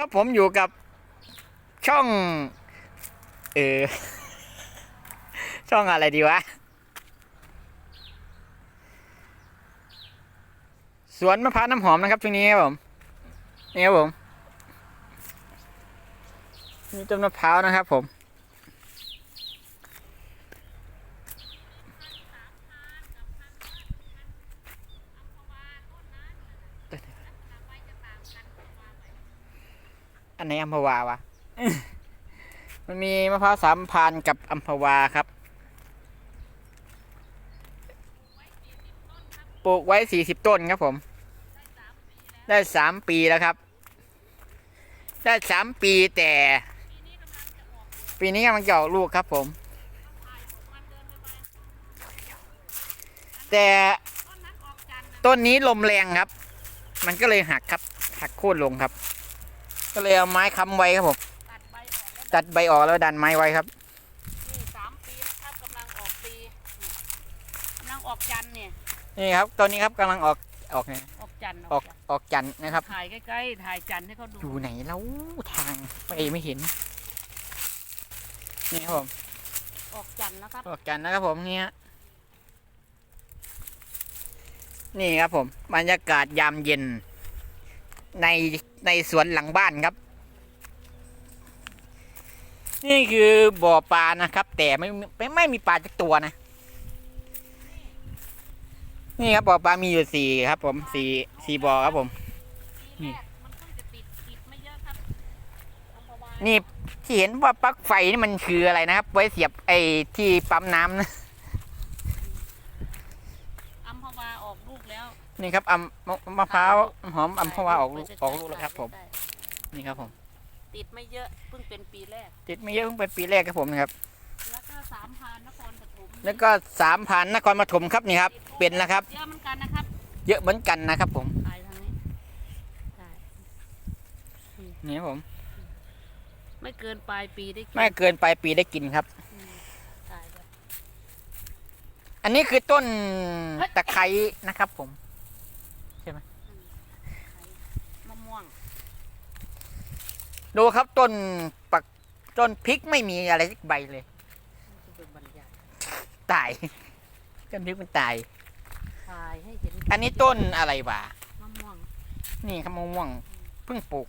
ครับผมอยู่กับช่อง เออ ช่องอะไรดีวะ สวนมะพร้าวน้ำหอมนะครับช่วงนี้ครับผม นี่ครับผมนี่ต้นมะพร้าวนะครับผม อันไหนอัมพวาวะ มันมีมะพร้าวสามพันกับอัมพวาครับปลูกไว้สี่สิบต้นครับผม ได้สามปีแล้วครับ ได้สามปีแต่ ปีนี้กำลังจะออกลูกครับผม แต่ต้นนี้ลมแรงครับ มันก็เลยหักครับ หักโค่นลงครับ ก็เลยเอาไม้ค้ำไว้ครับผมตัดใบออกแล้วตัดใบออกแล้วดันไม้ไว้ครับ นี่สามปีแล้วครับกำลังออกปีนี่กำลังออกจันทร์เนี่ยนี่ครับตอนนี้ครับกำลังออกออกไงออกจันทร์ออกจันทร์ออกจันทร์นะครับ ถ่ายใกล้ๆถ่ายจันทร์ให้เขาดูอยู่ไหนแล้วทางไปไม่เห็น นี่ครับผม ออกจันทร์แล้วครับออกจันทร์นะครับผมเนี่ย นี่ครับผม บรรยากาศยามเย็น ในในสวนหลังบ้านครับ นี่คือบ่อปลานะครับ แต่ไม่ไม่ไม่มีปลาจักตัวนะ นี่ครับบ่อปลามีอยู่สี่ครับ ผมสี่สี่บ่อครับผมปีแรกมันเพิ่งจะติดติดไม่เยอะครับอัมพวานี่ที่เห็นว่าปลั๊กไฟนี่มันคืออะไรนะครับ ไว้เสียบไอ้ที่ปั๊มน้ำนะ อัมพวาออกลูกแล้ว นี่ครับอัมมะมะพร้าวหอมอัมพวาออกลูกถ่ยออกลูกแล้วครับ ผมถ่ายนี่ครับผม ติดไม่เยอะเพิ่งเป็นปีแรก ติดไม่เยอะเพิ่งเป็นปีแรกครับผมนะครับ แล้วก็สามพานนครปฐมแล้วก็สามพันนครปฐมครับนี่ครับ เป็นแล้วครับ เยอะเหมือนกันนะครับ เยอะเหมือนกันนะครับ ผมถ่ายทางนี้ถ่ายนี่ครับผม ไม่เกินปลายปีได้กินไม่เกินปลายปีได้กินครับอืมถ่ายไปอันนี้คือต้นตะไคร้นะครับผม มะม่วง ดูครับต้นปักต้นพริกไม่มีอะไรสักใบเลยดูบรรยากาศตายต้นพริกมันตาย ถ่ายให้เห็นอันนี้ต้นอะไรวะมะม่วงนี่ครับมะม่วงเพิ่งปลูก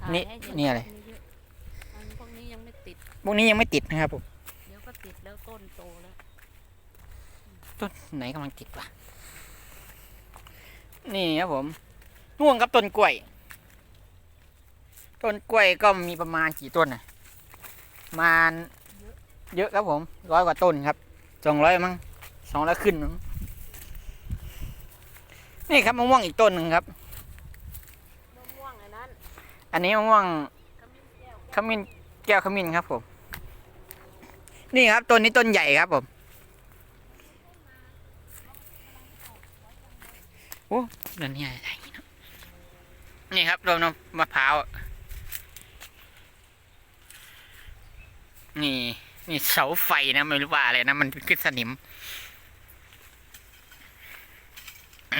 ถ่ายนี่ให้เห็นี่อะไร เยอะๆอันพวกนี้ยังไม่ติด พวกนี้ยังไม่ติดนะครับผมเดี๋ยวก็ติดแล้วต้นโตแล้ว ต้นไหนกำลังติดวะนี่ครับผมน่วงครับต้นกล้วย ต้นกล้วยก็มีประมาณกี่ต้นนะประมาณเยอะครับผมร้อยกว่าต้นครับสองร้อยมั้งสองร้อยขึ้นมั้งนี่ครับมะม่วงอีกต้นหนึ่งครับมะม่วงอันนั้นอันนี้มะม่วงขมิ้นแก้วขมิ้นแก้วขมิ้นครับผม นี่ครับต้นนี้ต้นใหญ่ครับผมโอ้ต้นนี้อะไรเนาะนี่ครับต้นมะพร้าว นี่ นี่เสาไฟนะไม่รู้ว่าอะไรนะ มันขึ้นสนิม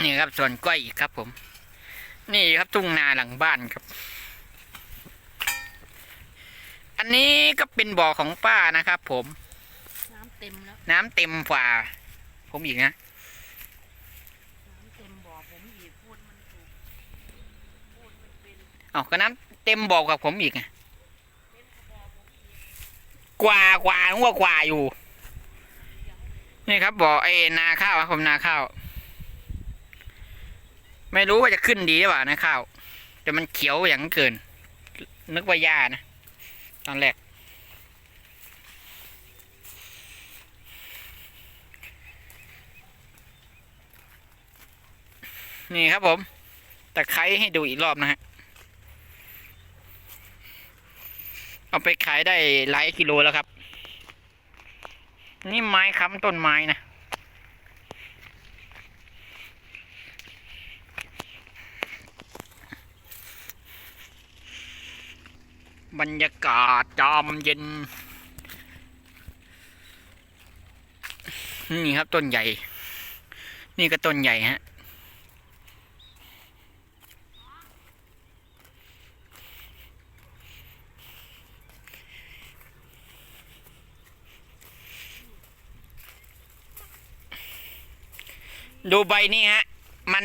นี่ครับส่วนกล้วยอีกครับ ผม นี่ครับทุ่งนาหลังบ้านครับ อันนี้ก็เป็นบ่อของป้านะครับ ผม น้ำเต็มแล้วน้ำเต็มฝ่า ผมอีกนะน้ำเต็มบ่อผมอีกพูดมันถูกพูดมันเป็นเอาก็น้ำเต็มบ่อกับผมอีกไง กว่ากว่านึกว่ากว่าอยู่ นี่ครับบ่อไอ้นาข้าวครับผมนาข้าว ไม่รู้ว่าจะขึ้นดีหรือเปล่านะข้าว แต่มันเขียวอย่างเกิน นึกว่าหญ้านะ ตอนแรกนี่ครับผมตะไคร้ให้ดูอีกรอบนะฮะ เอาไปขายได้หลายกิโลแล้วครับ นี่ไม้ค้ำต้นไม้นะบรรยากาศจอมเย็น นี่ครับต้นใหญ่ นี่ก็ต้นใหญ่ฮะ ดูใบนี้ฮะ มัน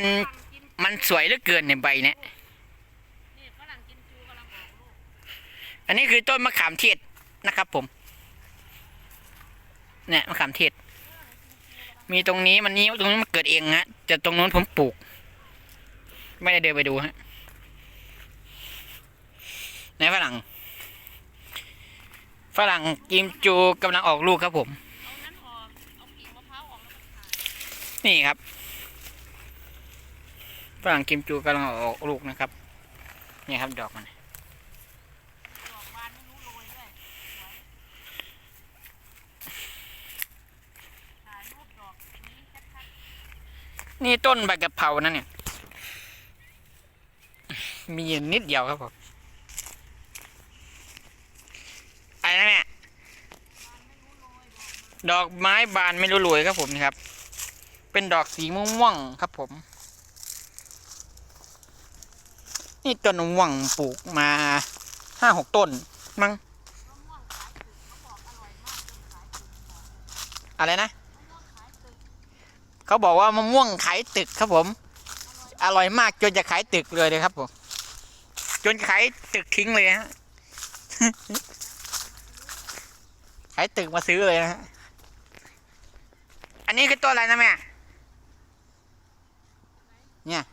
มันสวยเหลือเกินในใบเนี้ยอันนี้คือต้นมะขามเทศนะครับ ผม เนี่ยมะขามเทศ มีตรงนี้มันนี้ตรงนี้มันเกิดเองฮะแต่ตรงนู้นผมปลูก ไม่ได้เดินไปดูฮะไหนฝรั่ง ฝรั่งกิมจูกำลังออกลูกครับผม นี่ครับฝรั่งกิมจูกำลังออกลูกนะครับ นี่ครับดอกมันนี่ต้นใบกะเพรานั่นเนี่ย มีนิดเดียวครับผมอะไรนะเนี่ย ดอกไม้บานไม่รู้รวยครับผมนี่ครับ เป็นดอกสีม่วงๆครับผม นี่ต้นม่วงปลูกมาห้าหกต้นมั้งๆมะม่วงอะไรนะ เขาบอกว่ามะม่วงขายตึกครับผม อร่อยมากจนจะขายตึกเลยเลยครับผม จนขายตึกทิ้งเลยฮะ ขายตึกมาซื้อเลยนะฮะ อันนี้คือต้นอะไรนะแม่ เนี่ย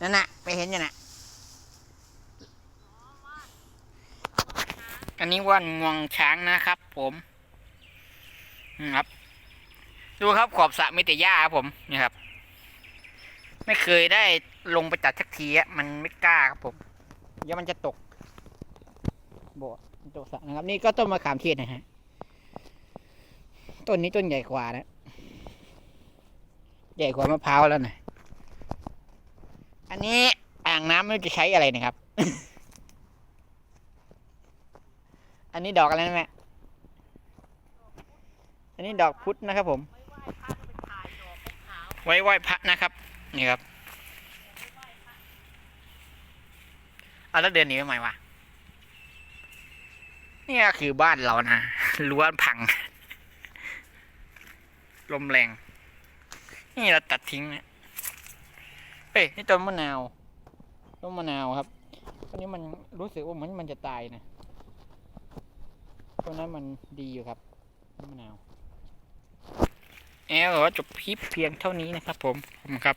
นั่นน่ะไม่เห็นยังน่ะ อันนี้ว่านงวงช้างนะครับ ผมนี่ครับ ดูครับขอบสระมีแต่หญ้าครับผมนี่ครับ ไม่เคยได้ลงไปตัดสักทีอะมันไม่กล้าครับผม เดี๋ยวมันจะตกโบะตสะนะครับนี่ก็ต้นมะขามเทศนะฮะต้นนี้ต้นใหญ่กว่านะ ใหญ่กว่ามะพร้าวแล้วนะอันนี้อ่างน้ำไม่จะใช้อะไรนะครับ อันนี้ดอกอะไรนะแม่อันนี้ดอกพุธนะครับ ผม ไว้พระก็ไปถ่ายดอกขาวไว้ไหว้พระนะครับ นี่ครับเอาแล้วเดินนีทำไมวะ นี่ก็คือบ้านเรานะรั้วพัง ลมแรง นี่เราตัดทิ้งนะเอ้ยนี่ต้นมะนาวต้นมะนาวครับอันนี้มันรู้สึกว่ามือนมันจะตายนะต้นนั้นมันดีอยู่ครับต้นมะนาวแอลขอจบคลิปเพียงเท่านี้นะครับ ผมขอบคุณครับ